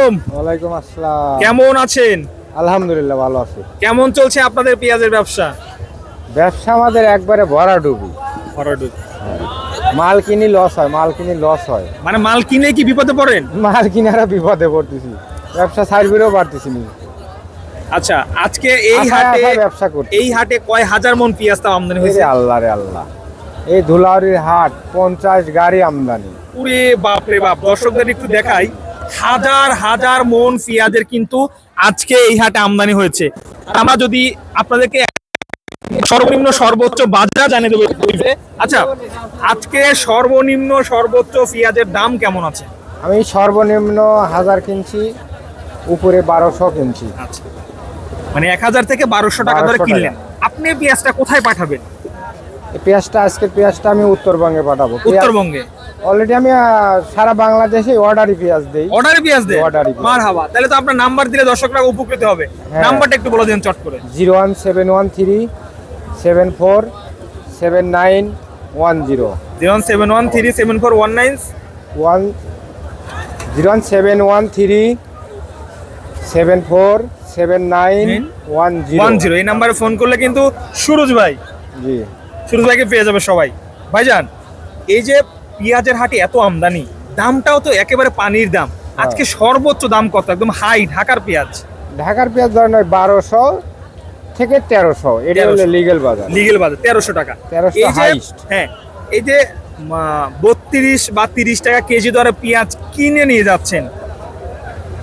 আলাইকুম। ওয়ালাইকুম আসসালাম। কেমন আছেন? আলহামদুলিল্লাহ ভালো আছি। কেমন চলছে আপনাদের পেঁয়াজের ব্যবসা? ব্যবসা আমাদের একবারে ভরা ডুবি মাল কিনি লস হয় মাল কিনি লস হয়। মানে মাল কিনে কি বিপদে পড়েন? মাল কিনে আরও বিপদে পড়তেছি। ব্যবসা সার্ভিসও পারতেছি না। আচ্ছা আজকে এই হাটে ব্যবসা করছি এই হাটে কয় হাজার মন পেঁয়াজ তাও আমদানি হয়েছে? আল্লাহ রে আল্লাহ। এই ধুলাউরির হাট পঞ্চাশ গাড়ি আমদানি। পুরে বাপ রে বাপ দর্শকদের একটু দেখাই। হাজার হাজার মন পেঁয়াজের কিন্তু আজকে এই হাটে আমদানি হয়েছে। আমরা যদি আপনাদেরকে সর্বনিম্ন সর্বোচ্চ বাজার জানিয়ে দেবো। আচ্ছা আজকে সর্বনিম্ন সর্বোচ্চ পেঁয়াজের দাম কেমন আছে? আমি সর্বনিম্ন হাজার কিনছি উপরে বারোশো কিনছি। আচ্ছা মানে এক হাজার থেকে বারোশো টাকা ধরে 1200 কিনলেন। আপনি পেঁয়াজটা কোথায় পাঠাবেন? পেঁয়াজটা আজকে পেঁয়াজটা আমি উত্তরবঙ্গে পাঠাবো। উত্তরবঙ্গে? অলরেডি আমি সারা বাংলাদেশে অর্ডারই পেঁয়াজ দিই। অর্ডারে পেঁয়াজ দেয় Order-ই মার হাবা তাহলে তো আপনার নাম্বার দিলে দর্শকরা উপকৃত হবে। হ্যাঁ। নাম্বারটা একটু বলে দেন চট করে। Zero one seven one three seven four seven nine one zero. Zero seven one three seven four one nine. One zero one seven one three seven four seven nine one zero. One zero এই নাম্বারে phone করলে কিন্তু সুরজ ভাই জি। সুরজ ভাইকে পেয়ে যাবে সবাই। ভাইজান এই যে পেঁয়াজের হাটে এত আমদানি দামটাও তো একেবারে পানির দাম। হ্যাঁ। আজকে সর্বোচ্চ দাম কত? একদম হাই ঢাকার পেঁয়াজ। ঢাকার পেঁয়াজ ধরেন ওই বারোশো থেকে তেরোশো। এটা হলো লিগেল বাজার। লিগেল বাজার তেরোশো টাকা। 1300 এই হ্যাঁ এই যে বত্রিশ বা তিরিশ টাকা কেজি দরে পেঁয়াজ কিনে নিয়ে যাচ্ছেন।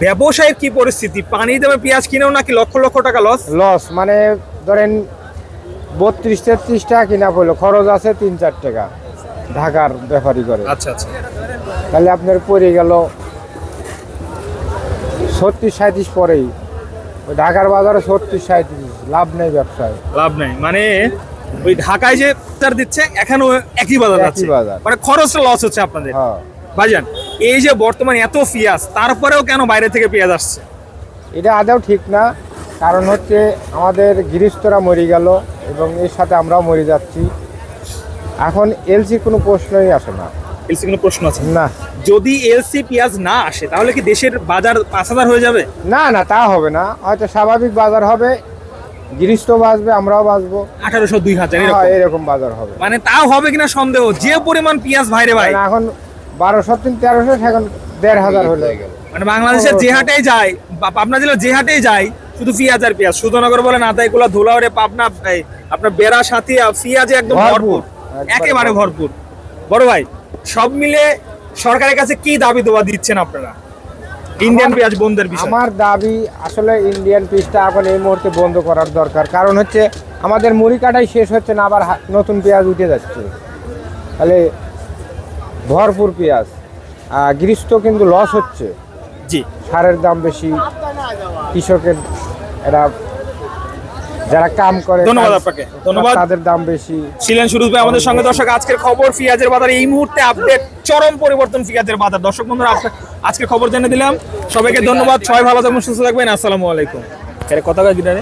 ব্যবসায়ের কি পরিস্থিতি? পানি দামে পেঁয়াজ কিনেও নাকি লক্ষ লক্ষ টাকা লস লস মানে ধরেন বত্রিশ তেত্রিশ টাকা কিনা পড়ল খরচ আছে তিন চার টাকা। ঢাকার ব্যাপারই করে। আচ্ছা আচ্ছা। তাহলে আপনার পড়ে গেল ছত্রিশ সাঁত্রিশ পরেই। ওই ঢাকার বাজারে ছত্রিশ সাঁত্রিশ লাভ নেই ব্যবসায়। লাভ নেই। মানে ওই ঢাকায় যে বাজার দিচ্ছে এখানেও একই বাজার একই বাজার। মানে খরচটা লস হচ্ছে আপনাদের। হ্যাঁ। ভাইজান এই যে বর্তমানে এত পেঁয়াজ তারপরেও কেন বাইরে থেকে পেঁয়াজ আসছে? এটা আদৌ ঠিক না। কারণ হচ্ছে আমাদের গৃহস্থরা মরে গেল এবং এর সাথে আমরাও মরে যাচ্ছি। এখন এলসির কোনো প্রশ্নই আসে না। এলসি কোনো প্রশ্ন আছে? না। যদি এলসি পেঁয়াজ না আসে তাহলে কি দেশের বাজার পাঁচ হাজার হয়ে যাবে? না না তা হবে না। হয়তো স্বাভাবিক বাজার হবে গৃহস্থ বাঁচবে আমরাও বাঁচবো। আঠারোশো দুই হাজার হ্যাঁ, এরকম। বাজার হবে। মানে তাও হবে কিনা সন্দেহ? যে পরিমাণ পেঁয়াজ ভাইরে ভাই। এখন বারোশো তিন তেরোশো এখন দেড় হাজার হলে গেল। মানে বাংলাদেশের যে হাটেই যায় পাবনা জেলার যে হাটেই যায় শুধু পেঁয়াজ আর পেঁয়াজ। সুধনগর বলেন আতাইকুলা ধুলাউড়ে পাবনা আপনার বেড়া সাথী পেঁয়াজে একদম ভরপুর। একবারে ভরপুর। বড় ভাই সব মিলে সরকারের কাছে কি দাবি দেওয়া দিচ্ছেন আপনারা? ইন্ডিয়ান পেঁয়াজ বন্ধের বিষয়। আমার দাবি আসলে ইন্ডিয়ান পিসটা এখন এই মুহূর্তে বন্ধ করার দরকার। কারণ হচ্ছে আমাদের মুড়ি কাটাই শেষ হচ্ছে না আবার নতুন পেঁয়াজ উঠে যাচ্ছে। তাহলে ভরপুর পেঁয়াজ। গ্রীষ্ম কিন্তু লস হচ্ছে। জি। সারের দাম বেশি। কৃষকের এরা যারা কাম করে ধন্যবাদ আপনাকে। ধন্যবাদ। তাদের দাম বেশি। ছিলেন শুরু ভাই আমাদের সঙ্গে। দর্শক আজকের খবর পেঁয়াজের বাজার। এই মুহূর্তে আপডেট চরম পরিবর্তন পেঁয়াজের বাজার। দর্শক বন্ধুরা আজকে- আজকে খবর জেনে দিলাম। সবাইকে ধন্যবাদ। সবাই ভালো থাকবেন সুস্থ থাকবেন। আসসালামু আলাইকুম। এর কথা কয় কিনা রে